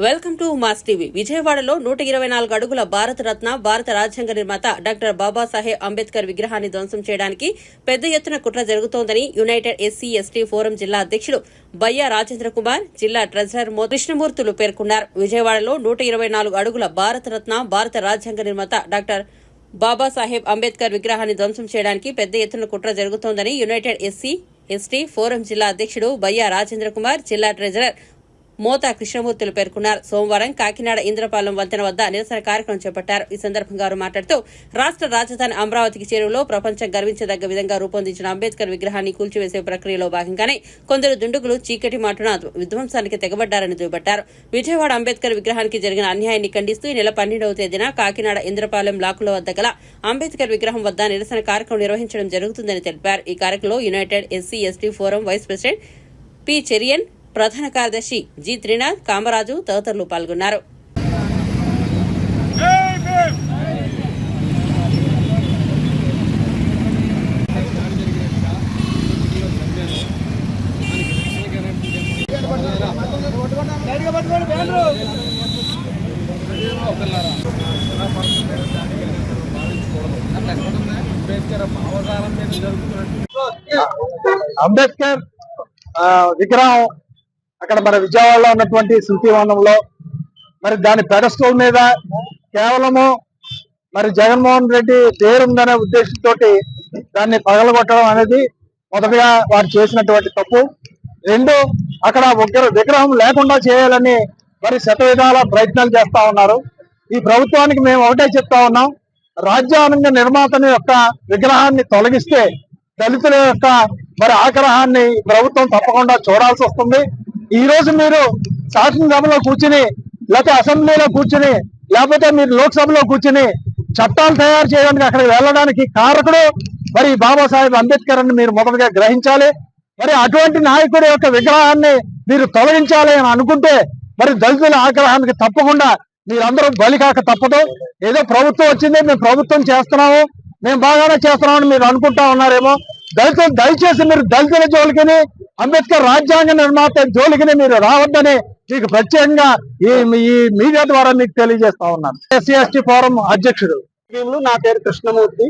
Welcome to mass TV. విజయవాడలో నూట ఇరవై నాలుగు అడుగుల భారత రత్న భారత రాజ్యాంగ నిర్మాత డాక్టర్ బాబాసాహెబ్ అంబేద్కర్ విగ్రహాన్ని ధ్వంసం చేయడానికి పెద్ద ఎత్తున కుట్ర జరుగుతోందని యునైటెడ్ ఎస్సీ ఎస్టీ ఫోరం జిల్లా అధ్యక్షుడు బయ్యా రాజేంద్ర కుమార్ జిల్లా ట్రెజరర్ మో కృష్ణమూర్తులు పేర్కొన్నారు. విజయవాడలో నూట ఇరవై నాలుగు అడుగుల భారత రత్న భారత రాజ్యాంగ నిర్మాత డాక్టర్ బాబాసాహెబ్ అంబేద్కర్ విగ్రహాన్ని ధ్వంసం చేయడానికి పెద్ద ఎత్తున కుట్ర జరుగుతోందని యునైటెడ్ ఎస్సీ ఎస్టీ ఫోరం జిల్లా అధ్యక్షుడు బయ్యా రాజేంద్ర కుమార్ జిల్లా ట్రెజరర్ మోతా కృష్ణమూర్తులు పేర్కొన్నారు. సోమవారం కాకినాడ ఇంద్రపాలెం వంతెన వద్ద నిరసన కార్యక్రమం చేపట్టారు. ఈ సందర్భంగా వారు మాట్లాడుతూ రాష్ట్ర రాజధాని అమరావతికి చేరువలో ప్రపంచం గర్వించదగ్గ విధంగా రూపొందించిన అంబేద్కర్ విగ్రహాన్ని కూల్చివేసే ప్రక్రియలో భాగంగానే కొందరు దుండుగులు చీకటి మాటున విధ్వంసానికి తెగబడ్డారని దుయ్యబట్టారు. విజయవాడ అంబేద్కర్ విగ్రహానికి జరిగిన అన్యాయాన్ని ఖండిస్తూ ఈ నెల పన్నెండవ తేదీన కాకినాడ ఇంద్రపాలెం లాకుల వద్ద గల అంబేద్కర్ విగ్రహం వద్ద నిరసన కార్యక్రమం నిర్వహించడం జరుగుతుందని తెలిపారు. ఈ కార్యక్రమంలో United SC ST forum vice president P. Cherian ప్రధాన కార్యదర్శి జి త్రినాథ్ కామరాజు తదితరులు పాల్గొన్నారు. అంబేద్కర్ విగ్రహం అక్కడ మన విజయవాడలో ఉన్నటువంటి శృతివనంలో మరి దాని పెడస్టోల్ మీద కేవలము మరి జగన్మోహన్ రెడ్డి పేరుందనే ఉద్దేశంతో దాన్ని పగలగొట్టడం అనేది మొదటగా వారు చేసినటువంటి తప్పు. రెండు అక్కడ ఒక విగ్రహం లేకుండా చేయాలని మరి శత విధాల ప్రయత్నాలు చేస్తా ఉన్నారు. ఈ ప్రభుత్వానికి మేము ఒకటే చెప్తా ఉన్నాం రాజ్యాంగ నిర్మాతని యొక్క విగ్రహాన్ని తొలగిస్తే దళితుల యొక్క మరి ఆగ్రహాన్ని ప్రభుత్వం తప్పకుండా చూడాల్సి వస్తుంది. ఈ రోజు మీరు శాసనసభలో కూర్చుని లేకపోతే అసెంబ్లీలో కూర్చుని లేకపోతే మీరు లోక్సభలో కూర్చుని చట్టాలు తయారు చేయడానికి అక్కడికి వెళ్ళడానికి కారకుడు మరి బాబాసాహెబ్ అంబేద్కర్ అని మీరు మొదటగా గ్రహించాలి. మరి అటువంటి నాయకుడి యొక్క విగ్రహాన్ని మీరు తొలగించాలి అని అనుకుంటే మరి దళితుల ఆగ్రహానికి తప్పకుండా మీరందరూ బలికాక తప్పదు. ఏదో ప్రభుత్వం వచ్చింది మేము ప్రభుత్వం చేస్తున్నాము మేము బాగానే చేస్తున్నామని మీరు అనుకుంటా ఉన్నారేమో. దళితులు దయచేసి మీరు దళితుల జోలికిని అంబేద్కర్ రాజ్యాంగ నిర్మాత జోలికిని మీరు రావద్దని మీకు ప్రత్యేకంగా ఈ ఈ మీడియా ద్వారా మీకు తెలియజేస్తా ఉన్నాను. ఎస్సీ ఎస్టీ ఫోరం అధ్యక్షుడు. నా పేరు కృష్ణమూర్తి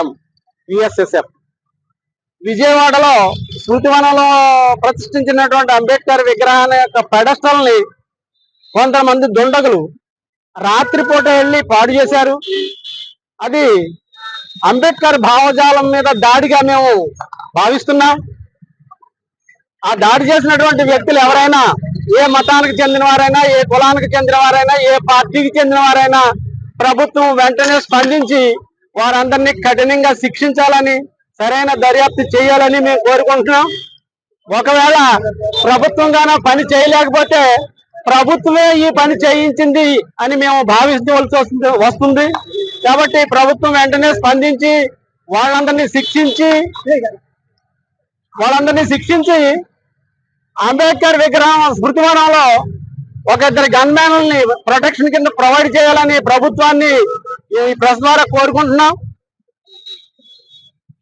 ఎం విఎస్ఎస్ఎఫ్ విజయవాడలో స్మృతివనంలో ప్రతిష్ఠించినటువంటి అంబేద్కర్ విగ్రహాన్ని యొక్క పెడస్టల్ని కొంతమంది దుండగులు రాత్రిపూట వెళ్ళి పాడు చేశారు. అది అంబేద్కర్ భావజాలం మీద దాడిగా మేము భావిస్తున్నాం. ఆ దాడి చేసినటువంటి వ్యక్తులు ఎవరైనా ఏ మతానికి చెందిన వారైనా ఏ కులానికి చెందిన వారైనా ఏ పార్టీకి చెందిన వారైనా ప్రభుత్వం వెంటనే స్పందించి వారందరినీ కఠినంగా శిక్షించాలని సరైన దర్యాప్తు చేయాలని మేము కోరుకుంటున్నాం. ఒకవేళ ప్రభుత్వంగాన పని చేయలేకపోతే ప్రభుత్వమే ఈ పని చేయించింది అని మేము భావించవలసి వస్తుంది వస్తుంది. కాబట్టి ప్రభుత్వం వెంటనే స్పందించి వాళ్ళందరినీ శిక్షించి వాళ్ళందరినీ శిక్షించి అంబేద్కర్ విగ్రహం స్మృతివనంలో ఒక ఇద్దరు గన్మ్యాన్లని ప్రొటెక్షన్ కింద ప్రొవైడ్ చేయాలని ప్రభుత్వాన్ని ఈ ప్రెస్ ద్వారా కోరుకుంటున్నాం.